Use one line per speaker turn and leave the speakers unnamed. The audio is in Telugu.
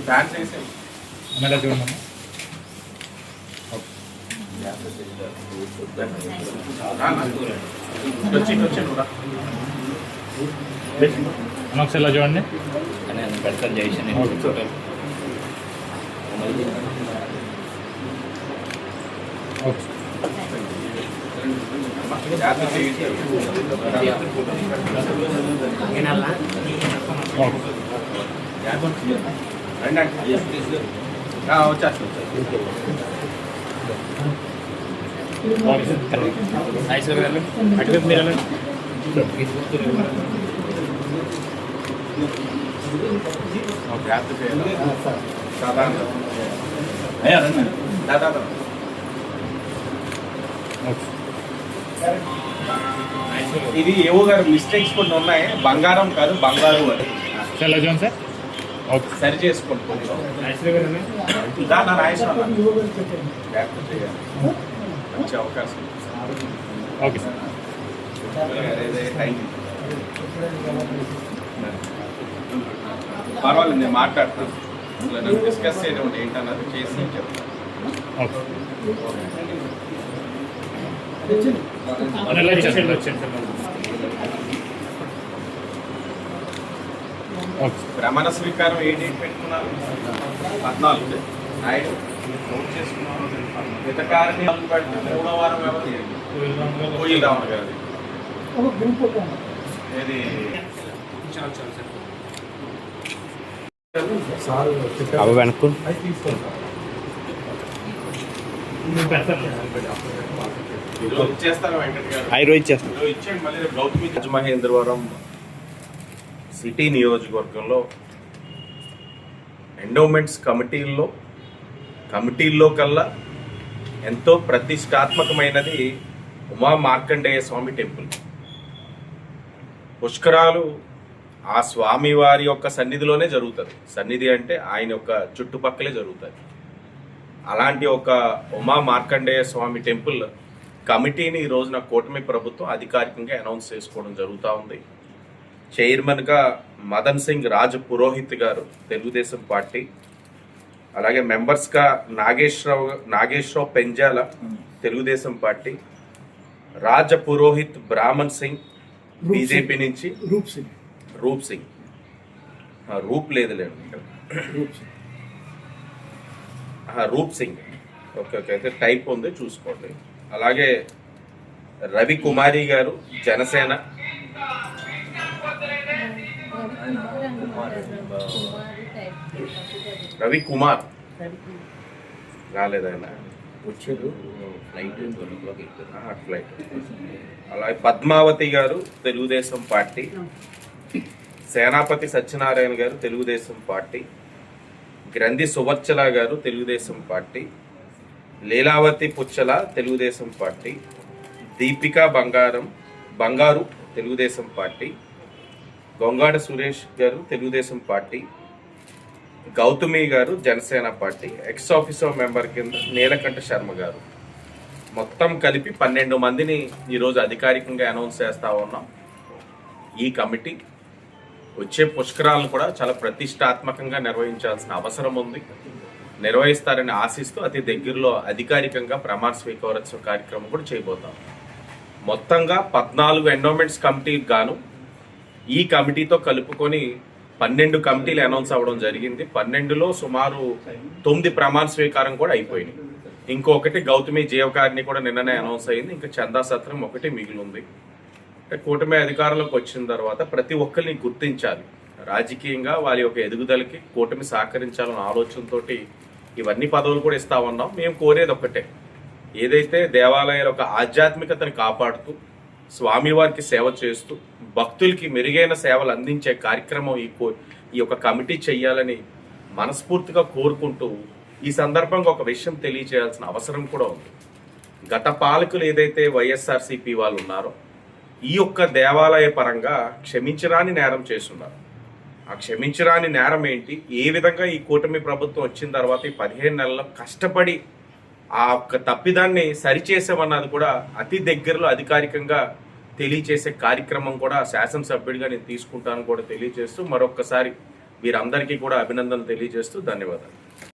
ఫ్యాన్స్ వేసాయి
అన్నలా చూడమ్మా ఒకసారి ఇలా చూడండి?
పెడతాను
ఓకే. అటువైపు మీరు
అయ్యా రండి
ఇది ఏవో గారు మిస్టేక్స్ కొన్ని ఉన్నాయి బంగారం కాదు బంగారు అని
సార్ సార్ ఓకే.
సరి చేసుకోండి కొంచెం.
ఐశ్వర్య గారు రండి.
దా, నా నాగేశ్వరం రా. జాగ్రత్త చేయాలి మంచి అవకాశం.
ఓకే. సార్
పర్వాలేదు నేను మాట్లాడతాను నన్ను డిస్కస్ చేయడం ఏంటన్నది చేసి చెప్తాను
ఓకే అన్న ఇలా ఇచ్చేయండి ఇలా ఇచ్చేయండి ఓకే
ప్రమాణ స్వీకారం ఏ డేట్ పెట్టుకున్నారు. పద్నాలుగు. నాయుడు నోట్ చేసుకున్నాను మూడో వారం కోయిల్ రావణ గారి ఏది?
అవి వెనక్కు.
ఈరోజు ఇచ్చేస్తాను వెంకట గారు.
ఐ రోజు చేస్తాను
ఈరోజు ఇచ్చేయండి మళ్ళీ రేపు గౌతమి రాజమహేంద్రవరం సిటీ నియోజకవర్గంలో ఎండోమెంట్స్ కమిటీల్లో కమిటీల్లో కల్లా ఎంతో ప్రతిష్టాత్మకమైనది ఉమా మార్కండేయ స్వామి టెంపుల్. పుష్కరాలు ఆ స్వామి వారి యొక్క సన్నిధిలోనే జరుగుతుంది సన్నిధి అంటే ఆయన యొక్క చుట్టుపక్కలే జరుగుతుంది అలాంటి ఒక ఉమా మార్కండేయ స్వామి టెంపుల్ కమిటీని ఈ రోజున కూటమి ప్రభుత్వం అధికారికంగా అనౌన్స్ చేసుకోవడం జరుగుతూ ఉంది. చైర్మన్గా మదన్ సింగ్ రాజ్ పురోహిత్ గారు తెలుగుదేశం పార్టీ అలాగే మెంబర్స్గా నాగేశ్వరరావు నాగేశ్వరరావు పెంజాల తెలుగుదేశం పార్టీ రాజ పురోహిత్ బ్రాహ్మణ్ సింగ్ బీజేపీ నుంచి
రూప్ సింగ్.
రూప్ సింగ్. రూప్ లేదు లేదు ఇక్కడ.
రూప్ సింగ్.
ఆహా, రూప్ సింగ్. ఓకే ఓకే అయితే టైప్ ఉంది చూసుకోండి. అలాగే రవి కుమారి గారు జనసేన. రవి కుమార్ రాలేదు ఆయన?
వచ్చారు ఫ్లైట్
ఫ్లైట్. అలాగే పద్మావతి గారు తెలుగుదేశం పార్టీ. సేనాపతి సత్యనారాయణ గారు తెలుగుదేశం పార్టీ. గ్రంథి సువర్చల గారు Telugu Desam party. Leelavathi Puchala Telugu Desam party. Deepika Bangaram Bangaru Telugu Desam party. Gongada Suresh గారు తెలుగుదేశం పార్టీ గౌతమి గారు Janasena party ex officer member కింద నీలకంఠ శర్మ గారు. మొత్తం కలిపి పన్నెండు మందిని ఈరోజు అధికారికంగా అనౌన్స్ చేస్తూ ఉన్నాం. ఈ కమిటీ వచ్చే పుష్కరాలను కూడా చాలా ప్రతిష్టాత్మకంగా నిర్వహించాల్సిన అవసరం ఉంది. నిర్వహిస్తారని ఆశిస్తూ అతి దగ్గరలో అధికారికంగా ప్రమాణ స్వీకారోత్సవ కార్యక్రమం కూడా చేయబోతాం. మొత్తంగా పద్నాలుగు ఎండోమెంట్స్ కమిటీకి గాను ఈ కమిటీతో కలుపుకొని పన్నెండు కమిటీలు అనౌన్స్ అవ్వడం జరిగింది. పన్నెండులో సుమారు తొమ్మిది ప్రమాణ స్వీకారం కూడా అయిపోయినాయి. ఇంకొకటి గౌతమి జీవకారిని కూడా నిన్ననే అనౌన్స్ అయింది. ఇంకా చందా సత్రం ఒకటి మిగిలి ఉంది. అంటే కూటమి అధికారంలోకి వచ్చిన తర్వాత ప్రతి ఒక్కరిని గుర్తించాలి. రాజకీయంగా వారి యొక్క ఎదుగుదలకి కూటమి సహకరించాలన్న ఆలోచనతోటి ఇవన్నీ పదవులు కూడా ఇస్తా ఉన్నాం. మేము కోరేది ఒక్కటే. ఏదైతే దేవాలయాల యొక్క ఆధ్యాత్మికతను కాపాడుతూ స్వామివారికి సేవ చేస్తూ భక్తులకి మెరుగైన సేవలు అందించే కార్యక్రమం ఈ కో ఈ యొక్క కమిటీ చేయాలని మనస్ఫూర్తిగా కోరుకుంటూ ఈ సందర్భంగా ఒక విషయం తెలియజేయాల్సిన అవసరం కూడా ఉంది. గత పాలకులు ఏదైతే వైఎస్ఆర్సీపీ వాళ్ళు ఉన్నారో ఈ యొక్క దేవాలయ పరంగా క్షమించరాని నేరం చేస్తున్నారు. ఆ క్షమించరాని నేరం ఏంటి? ఏ విధంగా ఈ కూటమి ప్రభుత్వం వచ్చిన తర్వాత ఈ పదిహేను నెలల్లో కష్టపడి ఆ ఒక్క తప్పిదాన్ని సరిచేసామన్నది కూడా అతి దగ్గరలో అధికారికంగా తెలియచేసే కార్యక్రమం కూడా శాసనసభ్యుడిగా నేను తీసుకుంటాను కూడా తెలియజేస్తూ మరొక్కసారి వీరందరికీ కూడా అభినందనలు తెలియజేస్తూ ధన్యవాదాలు.